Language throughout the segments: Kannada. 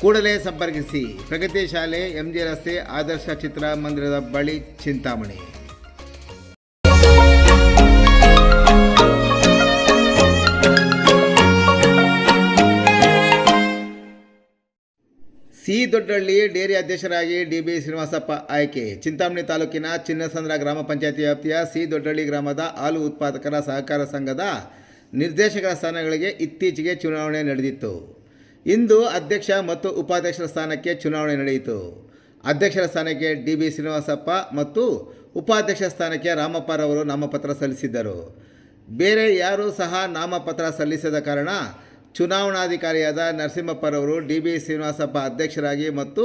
ಕೂಡಲೇ ಸಂಪರ್ಕಿಸಿ ಪ್ರಗತಿ ಶಾಲೆ, ಎಂಜಿ ರಸ್ತೆ, ಆದರ್ಶ ಚಿತ್ರಮಂದಿರದ ಬಳಿ ಚಿಂತಾಮಣಿ. ಸಿ ದೊಡ್ಡಹಳ್ಳಿ ಡೇರಿ ಅಧ್ಯಕ್ಷರಾಗಿ ಡಿ ಬಿ ಶ್ರೀನಿವಾಸಪ್ಪ ಆಯ್ಕೆ. ಚಿಂತಾಮಣಿ ತಾಲೂಕಿನ ಚಿನ್ನಸಂದ್ರ ಗ್ರಾಮ ಪಂಚಾಯತಿ ವ್ಯಾಪ್ತಿಯ ಸಿ ದೊಡ್ಡಹಳ್ಳಿ ಗ್ರಾಮದ ಹಾಲು ಉತ್ಪಾದಕರ ಸಹಕಾರ ಸಂಘದ ನಿರ್ದೇಶಕರ ಸ್ಥಾನಗಳಿಗೆ ಇತ್ತೀಚೆಗೆ ಚುನಾವಣೆ ನಡೆದಿತ್ತು. ಇಂದು ಅಧ್ಯಕ್ಷ ಮತ್ತು ಉಪಾಧ್ಯಕ್ಷರ ಸ್ಥಾನಕ್ಕೆ ಚುನಾವಣೆ ನಡೆಯಿತು. ಅಧ್ಯಕ್ಷರ ಸ್ಥಾನಕ್ಕೆ ಡಿ ಬಿ ಶ್ರೀನಿವಾಸಪ್ಪ ಮತ್ತು ಉಪಾಧ್ಯಕ್ಷ ಸ್ಥಾನಕ್ಕೆ ರಾಮಪ್ಪರವರು ನಾಮಪತ್ರ ಸಲ್ಲಿಸಿದ್ದರು. ಬೇರೆ ಯಾರೂ ಸಹ ನಾಮಪತ್ರ ಸಲ್ಲಿಸದ ಕಾರಣ ಚುನಾವಣಾಧಿಕಾರಿಯಾದ ನರಸಿಂಹಪ್ಪರವರು ಡಿ ಬಿ ಶ್ರೀನಿವಾಸಪ್ಪ ಅಧ್ಯಕ್ಷರಾಗಿ ಮತ್ತು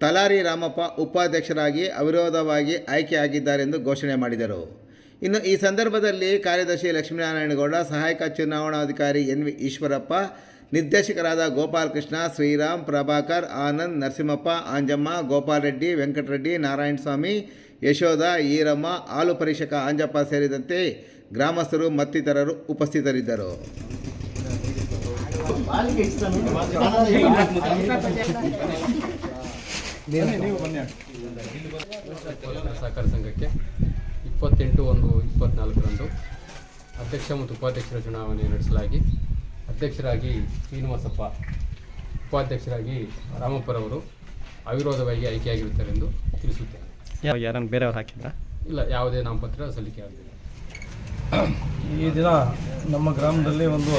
ತಲಾರಿ ರಾಮಪ್ಪ ಉಪಾಧ್ಯಕ್ಷರಾಗಿ ಅವಿರೋಧವಾಗಿ ಆಯ್ಕೆಯಾಗಿದ್ದಾರೆಂದು ಘೋಷಣೆ ಮಾಡಿದರು. ಇನ್ನು ಈ ಸಂದರ್ಭದಲ್ಲಿ ಕಾರ್ಯದರ್ಶಿ ಲಕ್ಷ್ಮೀನಾರಾಯಣಗೌಡ, ಸಹಾಯಕ ಚುನಾವಣಾಧಿಕಾರಿ ಎನ್ ವಿ ಈಶ್ವರಪ್ಪ ನಿರ್ದೇಶಕರಾದ ಗೋಪಾಲಕೃಷ್ಣ ಶ್ರೀರಾಮ್ ಪ್ರಭಾಕರ್, ಆನಂದ್ ನರಸಿಂಹಪ್ಪ, ಆಂಜಮ್ಮ, ಗೋಪಾಲ್ ರೆಡ್ಡಿ, ವೆಂಕಟರೆಡ್ಡಿ, ನಾರಾಯಣಸ್ವಾಮಿ, ಯಶೋಧ, ಈರಮ್ಮ, ಹಾಲು ಪರೀಕ್ಷಕ ಆಂಜಪ್ಪ ಸೇರಿದಂತೆ ಗ್ರಾಮಸ್ಥರು ಮತ್ತಿತರರು ಉಪಸ್ಥಿತರಿದ್ದರು. ಸಹಕಾರ ಸಂಘಕ್ಕೆ ಇಪ್ಪತ್ತೆಂಟು ಒಂದು ಇಪ್ಪತ್ತ್ನಾಲ್ಕರಂದು ಅಧ್ಯಕ್ಷ ಮತ್ತು ಉಪಾಧ್ಯಕ್ಷರ ಚುನಾವಣೆ ನಡೆಸಲಾಗಿ ಅಧ್ಯಕ್ಷರಾಗಿ ಶ್ರೀನಿವಾಸಪ್ಪ ಉಪಾಧ್ಯಕ್ಷರಾಗಿ ರಾಮಪ್ಪರವರು ಅವಿರೋಧವಾಗಿ ಆಯ್ಕೆಯಾಗಿರುತ್ತಾರೆಂದು ತಿಳಿಸುತ್ತೇನೆ. ಯಾರನ್ನು ಬೇರೆಯವ್ರು ಹಾಕಿದ್ರ? ಇಲ್ಲ ಯಾವುದೇ ನಾಮಪತ್ರ ಸಲ್ಲಿಕೆ ಆಗಲಿಲ್ಲ. ಈ ದಿನ ನಮ್ಮ ಗ್ರಾಮದಲ್ಲಿ ಒಂದು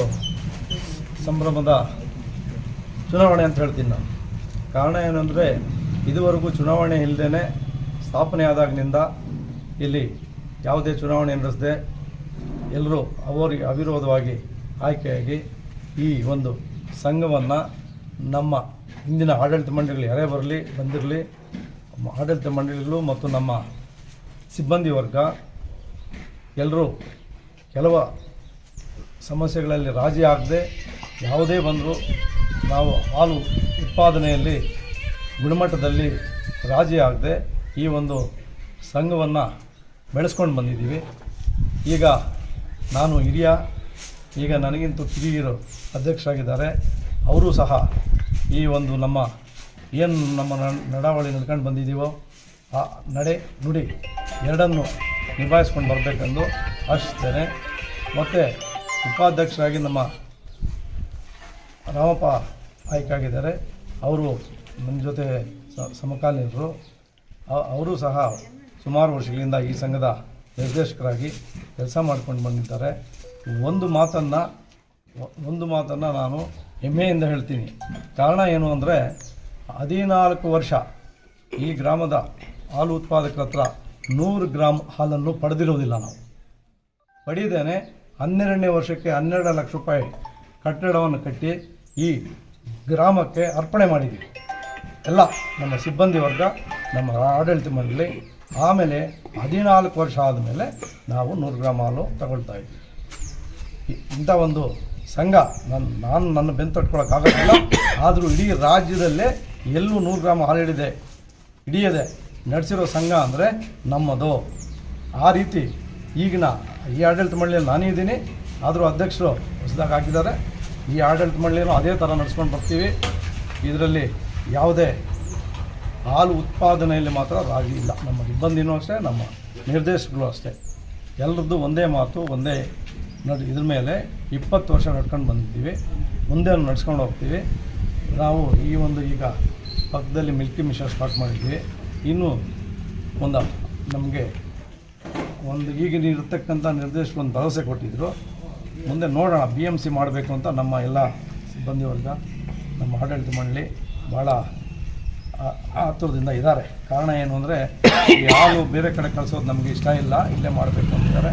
ಸಂಭ್ರಮದ ಚುನಾವಣೆ ಅಂತ ಹೇಳ್ತೀನಿ ನಾನು. ಕಾರಣ ಏನಂದರೆ ಇದುವರೆಗೂ ಚುನಾವಣೆ ಇಲ್ಲದೇ ಸ್ಥಾಪನೆ ಆದಾಗಿನಿಂದ ಇಲ್ಲಿ ಯಾವುದೇ ಚುನಾವಣೆ ನಡೆಸದೆ ಎಲ್ಲರೂ ಅವರಿಗೆ ಅವಿರೋಧವಾಗಿ ಆಯ್ಕೆಯಾಗಿ ಈ ಒಂದು ಸಂಘವನ್ನು ನಮ್ಮ ಹಿಂದಿನ ಆಡಳಿತ ಮಂಡಳಿಗಳು ಯಾರೇ ಬರಲಿ, ಬಂದಿರಲಿ ಆಡಳಿತ ಮಂಡಳಿಗಳು ಮತ್ತು ನಮ್ಮ ಸಿಬ್ಬಂದಿ ವರ್ಗ ಎಲ್ಲರೂ ಕೆಲವು ಸಮಸ್ಯೆಗಳಲ್ಲಿ ರಾಜಿ ಆಗದೆ ಯಾವುದೇ ಬಂದರೂ ನಾವು ಹಾಲು ಉತ್ಪಾದನೆಯಲ್ಲಿ ಗುಣಮಟ್ಟದಲ್ಲಿ ರಾಜಿ ಆಗದೆ ಈ ಒಂದು ಸಂಘವನ್ನು ಬೆಳೆಸ್ಕೊಂಡು ಬಂದಿದ್ದೀವಿ. ಈಗ ನಾನು ಹಿರಿಯ ಈಗ ನನಗಿಂತ ಕಿರಿಯರು ಅಧ್ಯಕ್ಷರಾಗಿದ್ದಾರೆ. ಅವರು ಸಹ ಈ ಒಂದು ನಮ್ಮ ಏನು ನಮ್ಮ ನಡಾವಳಿ ನಡ್ಕೊಂಡು ಬಂದಿದ್ದೀವೋ ಆ ನಡೆ ನುಡಿ ಎರಡನ್ನು ನಿಭಾಯಿಸ್ಕೊಂಡು ಬರಬೇಕೆಂದು ಆಶಿಸ್ತೇನೆ. ಮತ್ತು ಉಪಾಧ್ಯಕ್ಷರಾಗಿ ನಮ್ಮ ರಾಮಪ್ಪ ಆಯ್ಕೆಯಾಗಿದ್ದಾರೆ ಅವರು ನನ್ನ ಜೊತೆ ಸಮಕಾಲೀನರು. ಅವರು ಸಹ ಸುಮಾರು ವರ್ಷಗಳಿಂದ ಈ ಸಂಘದ ನಿರ್ದೇಶಕರಾಗಿ ಕೆಲಸ ಮಾಡ್ಕೊಂಡು ಬಂದಿದ್ದಾರೆ. ಒಂದು ಮಾತನ್ನು ಒಂದು ಮಾತನ್ನು ನಾನು ಹೆಮ್ಮೆಯಿಂದ ಹೇಳ್ತೀನಿ. ಕಾರಣ ಏನು ಅಂದರೆ, ಹದಿನಾಲ್ಕು ವರ್ಷ ಈ ಗ್ರಾಮದ ಹಾಲು ಉತ್ಪಾದಕರ ಹತ್ರ ನೂರು ಗ್ರಾಮ್ ಹಾಲನ್ನು ಪಡೆದಿರೋದಿಲ್ಲ ನಾವು. ಪಡೆಯದೇನೆ ಹನ್ನೆರಡನೇ ವರ್ಷಕ್ಕೆ ಹನ್ನೆರಡು ಲಕ್ಷ ರೂಪಾಯಿ ಕಟ್ಟಡವನ್ನು ಕಟ್ಟಿ ಈ ಗ್ರಾಮಕ್ಕೆ ಅರ್ಪಣೆ ಮಾಡಿದ್ದೀವಿ. ಎಲ್ಲ ನಮ್ಮ ಸಿಬ್ಬಂದಿ ವರ್ಗ, ನಮ್ಮ ಆಡಳಿತ ಮಂಡಳಿ, ಆಮೇಲೆ ಹದಿನಾಲ್ಕು ವರ್ಷ ಆದಮೇಲೆ ನಾವು ನೂರು ಗ್ರಾಮ್ ಹಾಲು ತಗೊಳ್ತಾ ಇದ್ದೀವಿ. ಇಂಥ ಒಂದು ಸಂಘ ನನ್ನ ನಾನು ನನ್ನ ಬೆನ್ನು ಆದರೂ ಇಡೀ ರಾಜ್ಯದಲ್ಲೇ ಎಲ್ಲೂ ನೂರು ಗ್ರಾಮ್ ಹಾಲಿಡಿದೆ ಹಿಡಿಯದೆ ನಡೆಸಿರೋ ಸಂಘ ಅಂದರೆ ನಮ್ಮದು. ಆ ರೀತಿ ಈಗಿನ ಈ ಆಡಳಿತ ಮಂಡಳಿಯಲ್ಲಿ ನಾನೇ ಇದ್ದೀನಿ. ಆದರೂ ಅಧ್ಯಕ್ಷರು ಹೊಸದಾಗಿ ಹಾಕಿದ್ದಾರೆ. ಈ ಆಡಳಿತ ಮಂಡಳಿಯನ್ನು ಅದೇ ಥರ ನಡೆಸ್ಕೊಂಡು ಬರ್ತೀವಿ. ಇದರಲ್ಲಿ ಯಾವುದೇ ಹಾಲು ಉತ್ಪಾದನೆಯಲ್ಲಿ ಮಾತ್ರ ರಾಜಿ ಇಲ್ಲ. ನಮ್ಮ ಸಿಬ್ಬಂದಿನೂ ಅಷ್ಟೇ, ನಮ್ಮ ನಿರ್ದೇಶಕರು ಅಷ್ಟೇ. ಎಲ್ಲರದ್ದು ಒಂದೇ ಮಾತು, ಒಂದೇ ನೋಡಿ, ಇದ್ರ ಮೇಲೆ ಇಪ್ಪತ್ತು ವರ್ಷ ನಡ್ಕೊಂಡು ಬಂದಿದ್ದೀವಿ. ಮುಂದೆ ನಡ್ಸ್ಕೊಂಡು ಹೋಗ್ತೀವಿ. ನಾವು ಈ ಒಂದು ಈಗ ಪಕ್ಕದಲ್ಲಿ ಮಿಲ್ಕಿ ಮಿಷನ್ ಸ್ಟಾರ್ಟ್ ಮಾಡಿದ್ವಿ ಇನ್ನೂ ಒಂದು ನಮಗೆ ಒಂದು ಈಗಿನ ಇರತಕ್ಕಂಥ ನಿರ್ದೇಶಕ ಒಂದು ಭರವಸೆ ಕೊಟ್ಟಿದ್ದರು ಮುಂದೆ ನೋಡೋಣ ಬಿ ಎಂ ಸಿ ಮಾಡಬೇಕು ಅಂತ ನಮ್ಮ ಎಲ್ಲ ಸಿಬ್ಬಂದಿ ವರ್ಗ, ನಮ್ಮ ಆಡಳಿತ ಮಂಡಳಿ ಭಾಳ ಆತುರದಿಂದ ಇದ್ದಾರೆ. ಕಾರಣ ಏನು ಅಂದರೆ, ಈ ಬೇರೆ ಕಡೆ ಕಳಿಸೋದು ನಮಗೆ ಇಷ್ಟ ಇಲ್ಲ, ಇಲ್ಲೇ ಮಾಡಬೇಕು ಅಂತಿದ್ದಾರೆ.